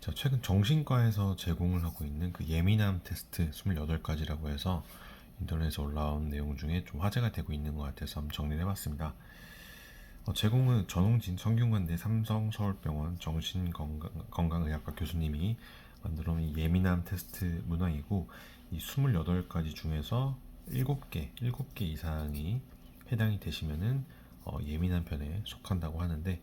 자, 최근 정신과에서 제공을 하고 있는 그 예민함 테스트 28가지라고 해서 인터넷에 올라온 내용 중에 좀 화제가 되고 있는 것 같아서 한번 정리를 해봤습니다. 어, 제공은 전홍진 성균관대 삼성서울병원 정신건강의학과 교수님이 만들어 놓은 이 예민함 테스트 문항이고 이 28가지 중에서 7개, 7개 이상이 해당이 되시면은 어, 예민한 편에 속한다고 하는데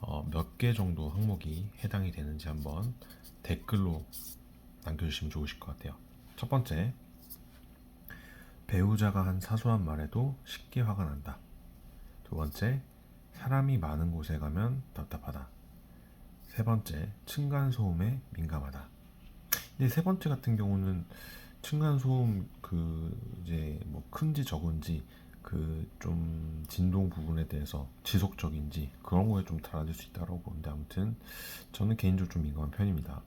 어, 몇 개 정도 항목이 해당이 되는지 한번 댓글로 남겨주시면 좋으실 것 같아요. 첫 번째, 배우자가 한 사소한 말에도 쉽게 화가 난다. 두 번째, 사람이 많은 곳에 가면 답답하다. 세 번째, 층간 소음에 민감하다. 근데 세 번째 같은 경우는 층간 소음 그 이제 뭐 큰지 적은지 그 좀 진동 부분에 대해서 지속적인지 그런 거에 좀 달라질 수 있다고 보는데 아무튼 저는 개인적으로 좀 민감한 편입니다.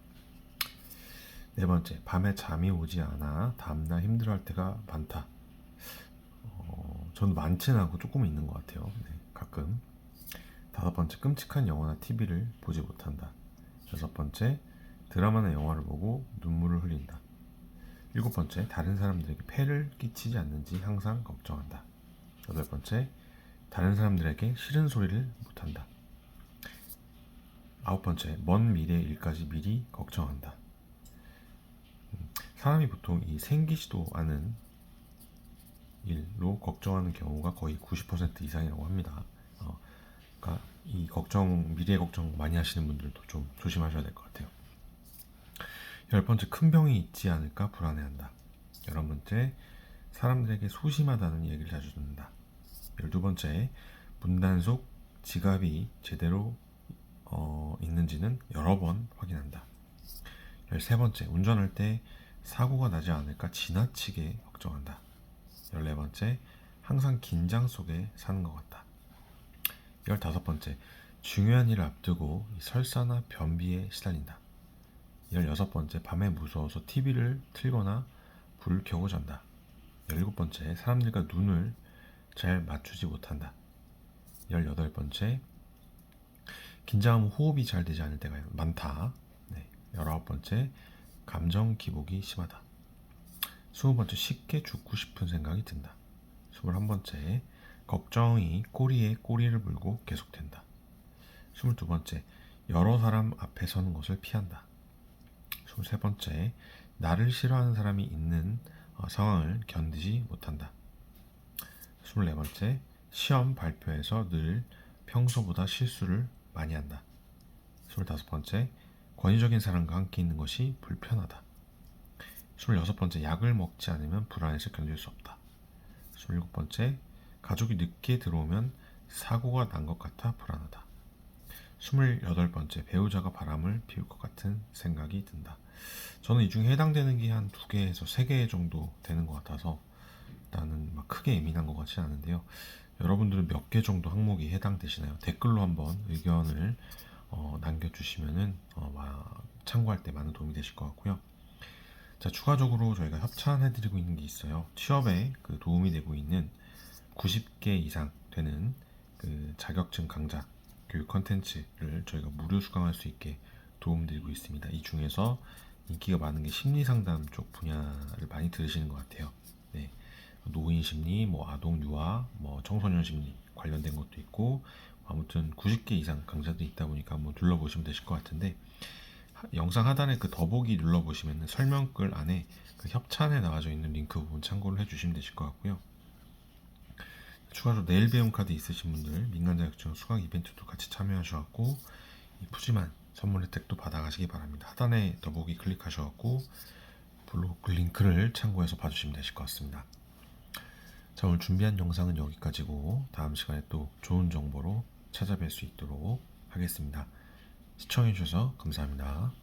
네 번째, 밤에 잠이 오지 않아 다음날 힘들어할 때가 많다. 어, 저는 많지는 않고 조금 있는 것 같아요. 네, 가끔. 다섯 번째, 끔찍한 영화나 TV를 보지 못한다. 여섯 번째, 드라마나 영화를 보고 눈물을 흘린다. 일곱 번째, 다른 사람들에게 폐를 끼치지 않는지 항상 걱정한다. 여덟 번째, 다른 사람들에게 싫은 소리를 못한다. 아홉 번째, 먼 미래 일까지 미리 걱정한다. 음, 사람이 보통 이 생기지도 않은 일로 걱정하는 경우가 거의 90% 이상이라고 합니다. 어, 그러니까 이 걱정, 미래 걱정 많이 하시는 분들도 좀 조심하셔야 될 것 같아요. 열 번째, 큰 병이 있지 않을까 불안해한다. 열한 번째, 사람들에게 소심하다는 얘기를 자주 듣는다. 열두 번째, 문단 속 지갑이 제대로 어, 있는지는 여러 번 확인한다. 열세 번째, 운전할 때 사고가 나지 않을까 지나치게 걱정한다. 열네 번째, 항상 긴장 속에 사는 것 같다. 열다섯 번째, 중요한 일을 앞두고 이 설사나 변비에 시달린다. 16번째, 밤에 무서워서 TV를 틀거나 불을 켜고 잔다. 17번째, 사람들과 눈을 잘 맞추지 못한다. 18번째, 긴장하면 호흡이 잘 되지 않을 때가 많다. 네. 19번째, 감정 기복이 심하다. 20번째, 쉽게 죽고 싶은 생각이 든다. 21번째, 걱정이 꼬리에 꼬리를 물고 계속된다. 22번째, 여러 사람 앞에 서는 것을 피한다. 23번째, 나를 싫어하는 사람이 있는 어, 상황을 견디지 못한다. 24번째, 시험 발표에서 늘 평소보다 실수를 많이 한다. 25번째, 권위적인 사람과 함께 있는 것이 불편하다. 26번째, 약을 먹지 않으면 불안해서 견딜 수 없다. 27번째, 가족이 늦게 들어오면 사고가 난 것 같아 불안하다. 28번째, 배우자가 바람을 피울 것 같은 생각이 든다. 저는 이 중에 해당되는 게 한 두 개에서 세 개 정도 되는 것 같아서 나는 막 크게 예민한 것 같지 않은데요. 여러분들은 몇 개 정도 항목이 해당되시나요? 댓글로 한번 의견을 어, 남겨주시면은 어, 막 참고할 때 많은 도움이 되실 것 같고요. 자, 추가적으로 저희가 협찬해드리고 있는 게 있어요. 취업에 그 도움이 되고 있는 90개 이상 되는 그 자격증 강좌 교육 컨텐츠를 저희가 무료 수강할 수 있게 도움드리고 있습니다. 이 중에서 인기가 많은 게 심리 상담 쪽 분야를 많이 들으시는 것 같아요. 네. 노인 심리, 뭐 아동 유아, 뭐 청소년 심리 관련된 것도 있고 아무튼 90개 이상 강좌도 있다 보니까 한번 둘러보시면 되실 것 같은데 하- 영상 하단에 그 더보기 눌러보시면 설명글 안에 그 협찬에 나와져 있는 링크 부분 참고를 해주시면 되실 것 같고요. 추가로 내일 배움 카드 있으신 분들 민간 자격증 수강 이벤트도 같이 참여하셔갖고 이 푸짐한 선물 혜택도 받아가시기 바랍니다. 하단에 더보기 클릭하셔갖고 블로그 링크를 참고해서 봐주시면 되실 것 같습니다. 자 오늘 준비한 영상은 여기까지고 다음 시간에 또 좋은 정보로 찾아뵐 수 있도록 하겠습니다. 시청해주셔서 감사합니다.